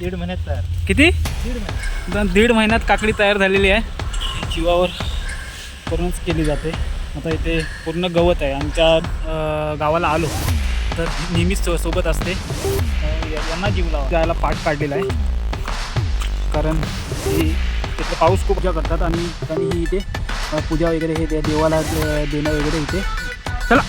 दीड महिन्यात तयार. किती? दीड महिन्यात. दीड महिन्यात काकडी तयार झालेली आहे. जीवावर करूनच केली जाते. आता इथे पूर्ण गवत आहे. आमच्या गावाला आलो तर नेहमीच सोबत असते. यांना जीव लावा. त्याला पाठ काढलेला आहे. कारण ही तिथले पाऊस खूप पूजा करतात आणि आणि इथे पूजा वगैरे हे देवाला देणं वगैरे इथे. चला.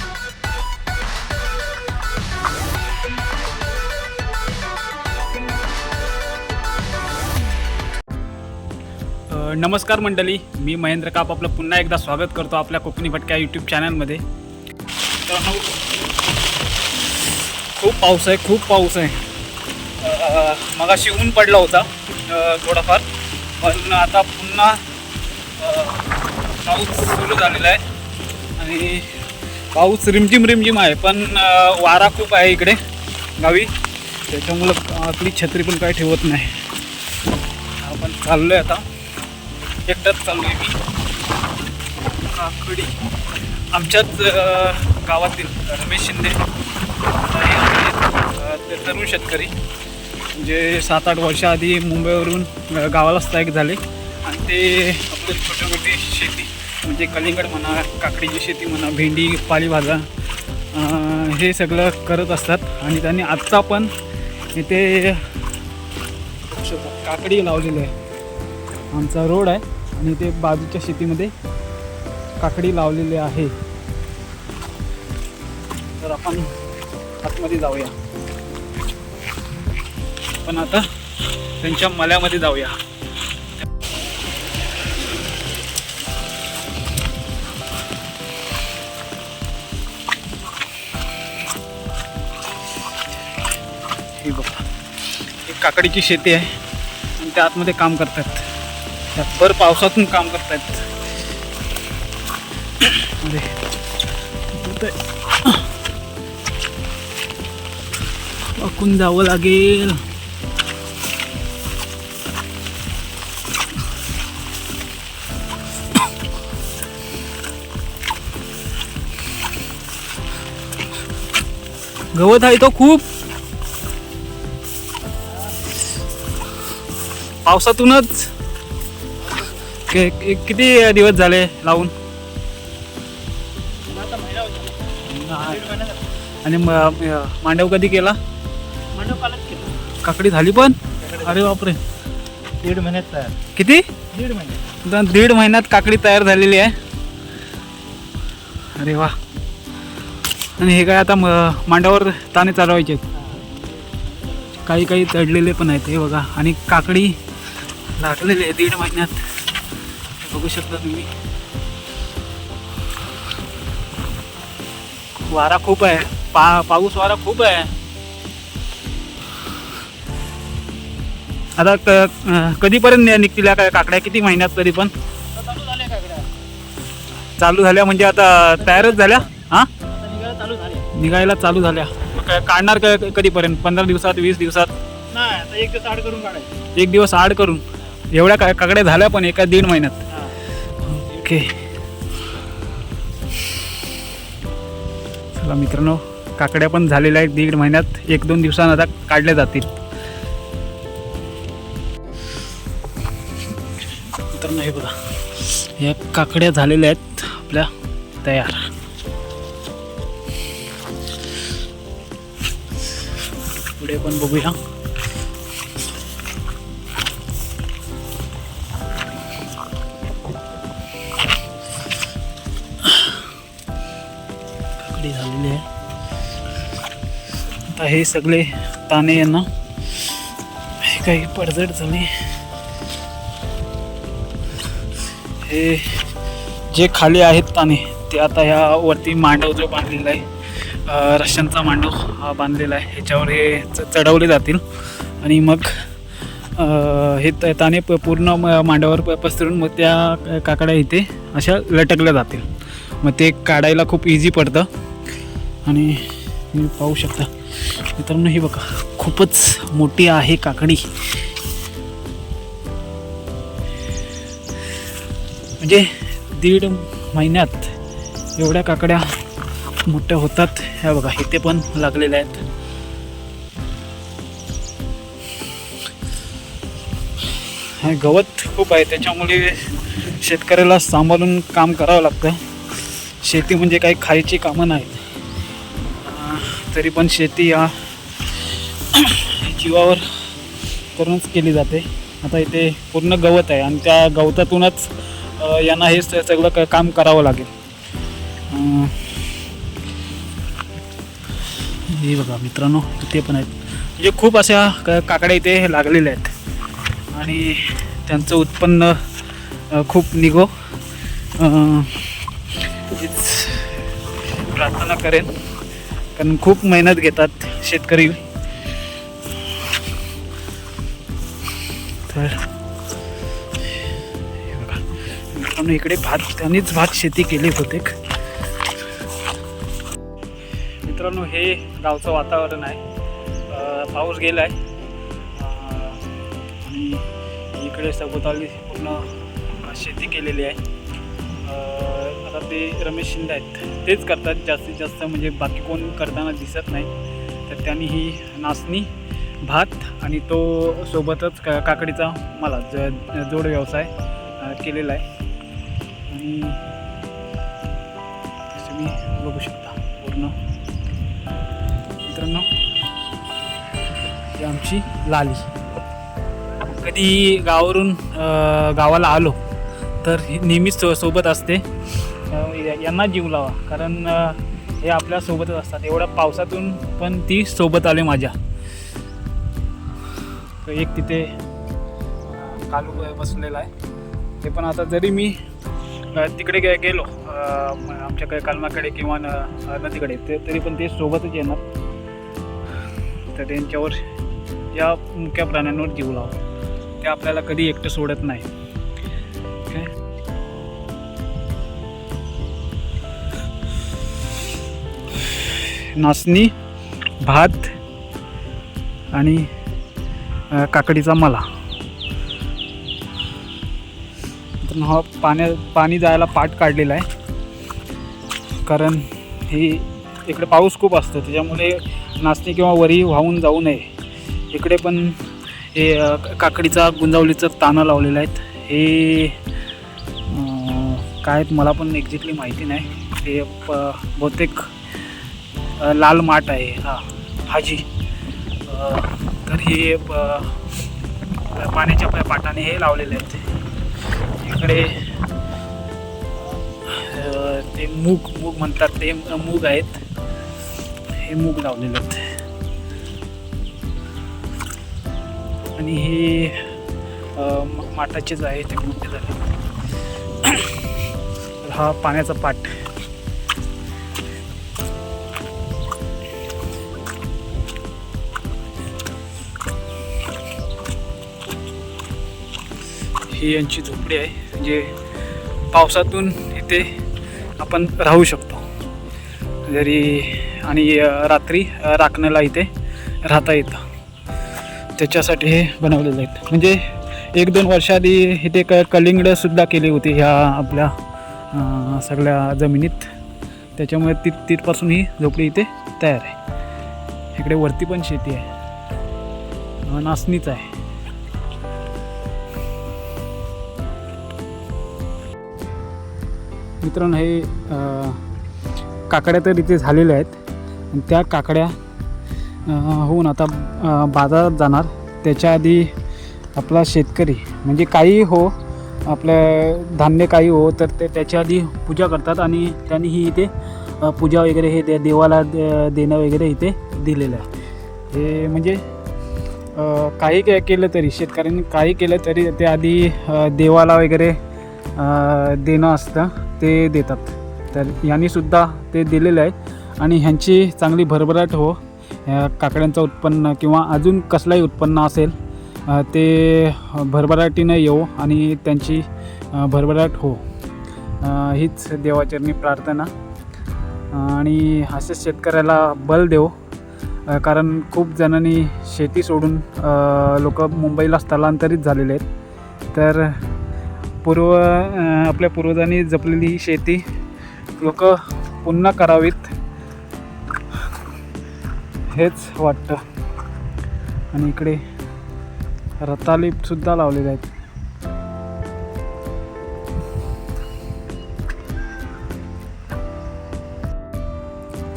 नमस्कार मंडळी मी महेंद्र काप आपलं पुन्हा एकदा स्वागत करतो आपल्या कोकणी भटक्या यूट्यूब चॅनलमध्ये मित्रांनो, खूप पाऊस आहे खूप पाऊस आहे. मगाशी ऊन पडला होता थोडाफार. पण आता पुन्हा पाऊस सुरू झालेला आहे. आणि पाऊस रिमझिम रिमझिम आहे पण वारा खूप आहे इकडे गावी. त्याच्यामुळं आपली छत्री पण काही ठेवत नाही. आपण चाललो आहे आता. एकटाच चाललो आहे मी. काकडी आमच्याच गावातील रमेश शिंदे. ते तरुण शेतकरी. म्हणजे सात आठ वर्षाआधी मुंबईवरून गावाला स्थायिक झाले. आणि ते आपली छोटी मोठी शेती म्हणजे कलिंगड म्हणा काकडीची शेती म्हणा भेंडी पालेभाजा हे सगळं करत असतात. आणि त्यांनी आत्ता पण इथे काकडी लावलेली आहे. आमचा रोड आहे आणि ते बाजूच्या शेतीमध्ये काकडी लावलेली आहे. तर आपण आतमध्ये जाऊया. पण आता त्यांच्या मल्यामध्ये जाऊया. हे बघा एक काकडीची शेती आहे आणि त्या आतमध्ये काम करतात. भर पावसातून काम करतायत. वाकून जावं लागेल. गवत आहे तो खूप. पावसातूनच किती दिवस झाले लावून? आणि मांडव कधी केला? काकडी झाली पण? अरे बापरे. दीड महिन्यात तयार किती? दीड महिन्यात दीड महिन्यात काकडी तयार झालेली आहे. अरे वा. आणि हे काय आता म- मांडावर ताने चालवायचे काही काही तडलेले पण आहेत हे बघा. आणि काकडी लागलेली आहे दीड महिन्यात. बघू शकता तुम्ही. वारा खूप आहे. पा पाऊस वारा खूप आहे. आता कधीपर्यंत निघतील या का- काकड्या? किती महिन्यात तरी पण? चालू झाले काकड्या. चालू झाल्या म्हणजे आता तयारच झाल्या? हां? निघायला चालू झाले निघायला चालू झाल्या. काय काढणार क- कधीपर्यंत? पंधरा दिवसात वीस दिवसात? नाही आता एक दिवस आड करून काढायचं. एक दिवस आड करून. एवढ्या काकड्या झाल्या पण एका दीड महिन्यात. ओके चला मित्रांनो काकड्या पण झालेल्या आहेत दीड महिन्यात. एक दोन दिवसांना आता काढल्या जातील. मित्रांनो हे बघा. या काकड्या झालेल्या आहेत आपल्या तयार. पुढे पण बघूया. खाली झालेली आहे. आता हे सगळे ताने यांना हे काही पडझड झाले. हे जे खाली आहेत ताने ते आता ह्या वरती मांडव जो बांधलेला आहे रशियनचा मांडव हा बांधलेला आहे. ह्याच्यावर हे च- चढवले जातील. आणि मग हे ताने प- पूर्ण म- मांडावर पसरून मग त्या काकड्या इथे अशा लटकल्या जातील. मग ते काढायला खूप इझी पडतं. आणि तुम्ही पाहू शकता. मित्रांनो ही बघा खूपच मोठी आहे काकडी. म्हणजे दीड महिन्यात एवढ्या काकड्या मोठ्या होतात. ह्या बघा इथे पण लागलेल्या आहेत. गवत खूप आहे त्याच्यामुळे शेतकऱ्याला सांभाळून काम करावं लागतं. शेती म्हणजे काही खायची कामं नाहीत. तरी पण शेती या जीवावर करूनच केली जाते. आता इथे पूर्ण गवत आहे आणि त्या गवतातूनच यांना हे सगळं क- काम करावं लागेल. हे बघा मित्रांनो ते पण आहेत. म्हणजे खूप अशा काकड्या इथे लागलेल्या आहेत. आणि त्यांचं उत्पन्न खूप निघो. प्रार्थना करेन. कारण खूप मेहनत घेतात शेतकरी. तर बघा. मित्रांनो इकडे भात त्यांनीच भात शेती केली होते. मित्रांनो हे गावचं वातावरण आहे. पाऊस गेला आहे आणि इकडे सभोवताली पूर्ण शेती केलेली आहे. आता ते रमेश शिंदे आहेत. तेच करतात जास्तीत जास्त म्हणजे बाकी कोण करताना दिसत नाही. तर त्यांनी ही नाचणी भात आणि तो सोबतच का काकडीचा मला ज जोड व्यवसाय केलेला आहे. आणि तुम्ही बघू शकता पूर्ण. मित्रांनो ही आमची लाली. कधी गावावरून गावाला आलो तर नेहमीच सो- सोबत असते. यांना जीव लावा. कारण हे आपल्या सोबतच असतात. एवढ्या पावसातून पण ती सोबत आली माझ्या. तर एक तिथे कालू ब- बसलेला आहे. ते पण आता जरी मी तिकडे गे गेलो आमच्याकडे कालमाकडे किंवा न नदीकडे ते तरी पण ते सोबतच येणार. तर त्यांच्यावर या मुक्या प्राण्यांवर जीव लावा. ते आपल्याला कधी एकटं सोडत नाही. नाचणी भात आणि काकडीचा मला. हा पाण्या पाणी जायला पाठ काढलेला आहे. कारण ही इकडे पाऊस खूप असतो त्याच्यामुळे नाचणी किंवा वरी वाहून जाऊ नये. इकडे पण हे काकडीचा गुंजावलीचं तानं लावलेलं आहेत. हे काय आहेत मला पण एक्झॅक्टली माहिती नाही. ते प बहुतेक लाल माठ आहे हा भाजी. तर हे प- पाण्याच्या प- पाटाने हे लावलेले आहेत. इकडे ते मूग मूग म्हणतात ते मूग आहेत. हे मूग लावलेले आहेत. आणि हे म- माठाचेच आहे ते मोठे झाले. हा पाण्याचा पाट. ही यांची झोपडी आहे. म्हणजे पावसातून इथे आपण राहू शकतो. जरी आणि रात्री राखण्याला इथे राहता येतं. त्याच्यासाठी हे बनवलेले आहेत. म्हणजे एक दोन वर्षाआधी इथे क कलिंगडंसुद्धा केली होती ह्या आपल्या सगळ्या जमिनीत. त्याच्यामुळे ती तिथपासून ही झोपडी इथे तयार आहे. इकडे वरती पण शेती आहे. नाचणीच आहे. मित्रांनो हे काकड्या तर इथे झालेल्या आहेत. आणि त्या काकड्या होऊन आता बाजारात जाणार. त्याच्या आधी आपला शेतकरी म्हणजे काही हो आपलं धान्य काही हो तर ते त्याच्या आधी पूजा करतात आणि त्यांनी ही इथे पूजा वगैरे हे दे देवाला देणं वगैरे इथे दिलेलं आहे. हे म्हणजे काही के केलं तरी शेतकऱ्यांनी काही केलं तरी ते आधी देवाला वगैरे देणं असतं. ते देतात. तर यांनीसुद्धा ते दिलेलं आहे. आणि ह्यांची चांगली भरभराट हो या काकड्यांचं उत्पन्न किंवा अजून कसलाही उत्पन्न असेल ते भरभराटीनं येऊ आणि त्यांची भरभराट हो. हीच देवाचरणी प्रार्थना. आणि असेच शेतकऱ्याला बल देव कारण खूप जणांनी शेती सोडून लोक मुंबईला स्थलांतरित झालेले आहेत. तर पूर्व आपल्या पूर्वजांनी जपलेली शेती लोक पुन्हा करावीत. हेच वाटतं. आणि इकडे रतालीपसुद्धा लावलेले आहेत.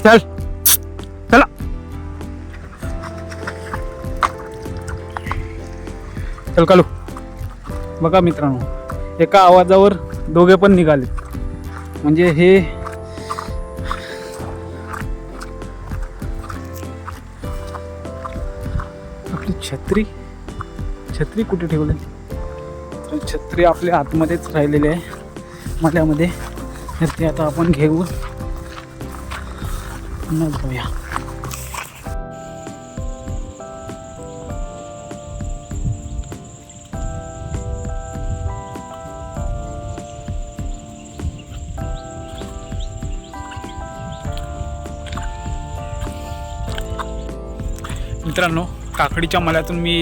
चल. चला. चल कालू. बघा मित्रांनो. एका आवाजावर दोघे पण निघाले. म्हणजे हे आपली छत्री? छत्री कुठे ठेवली? छत्री आपल्या आतमध्येच राहिलेली आहे. मल्यामध्ये तर ते आता आपण घेऊ न जाऊया. मित्रांनो काकडीच्या मळ्यातून मी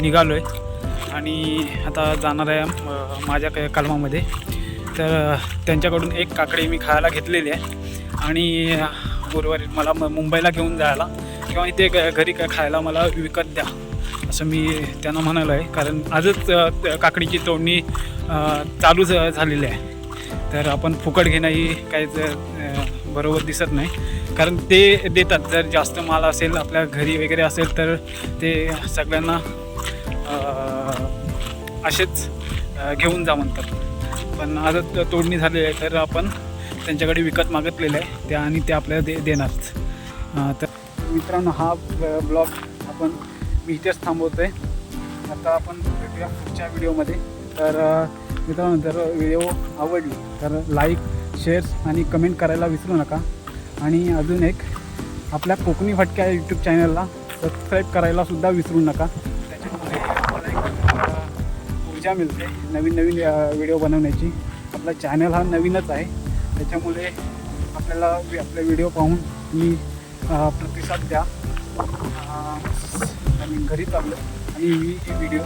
निघालो आहे आणि आता जाणार आहे माझ्या क- कलमामध्ये. तर त्यांच्याकडून एक काकडी मी खायला घेतलेली आहे. आणि गुरुवारी मला म- मुंबईला घेऊन जायला किंवा इथे घरी खायला मला विकत द्या असं मी त्यांना म्हणालो आहे कारण आजच काकडीची तोडणी चालू झालेली आहे. तर आपण फुकट घेणं ही काहीच बरोबर दिसत नाही. कारण ते देतात. जर जास्त माल असेल आपल्या घरी वगैरे असेल तर ते सगळ्यांना असेच घेऊन जा म्हणतात. पण आता तोडणी झालेली आहे तर आपण त्यांच्याकडे विकत मागितलेलं आहे. त्या आणि ते आपल्याला दे देणारच तर मित्रांनो हा ब्लॉग आपण मी इथेच थांबवतो आहे आता आपण भेटूया पुढच्या व्हिडिओमध्ये. तर मित्रांनो जर व्हिडिओ आवडली तर लाईक शेअर आणि कमेंट करायला विसरू नका. आणि अजून एक आपल्या कोकणी फटक्या यूट्यूब चॅनलला सबस्क्राईब करायला सुद्धा विसरू नका. त्याच्यामुळे आपल्याला एक ऊर्जा मिळते नवीन नवीन व्हिडिओ बनवण्याची. आपला चॅनल हा नवीनच आहे. त्याच्यामुळे आपल्याला आपले व्हिडिओ पाहून मी प्रतिसाद द्या. आणि घरी चाललो आणि मी हे व्हिडिओ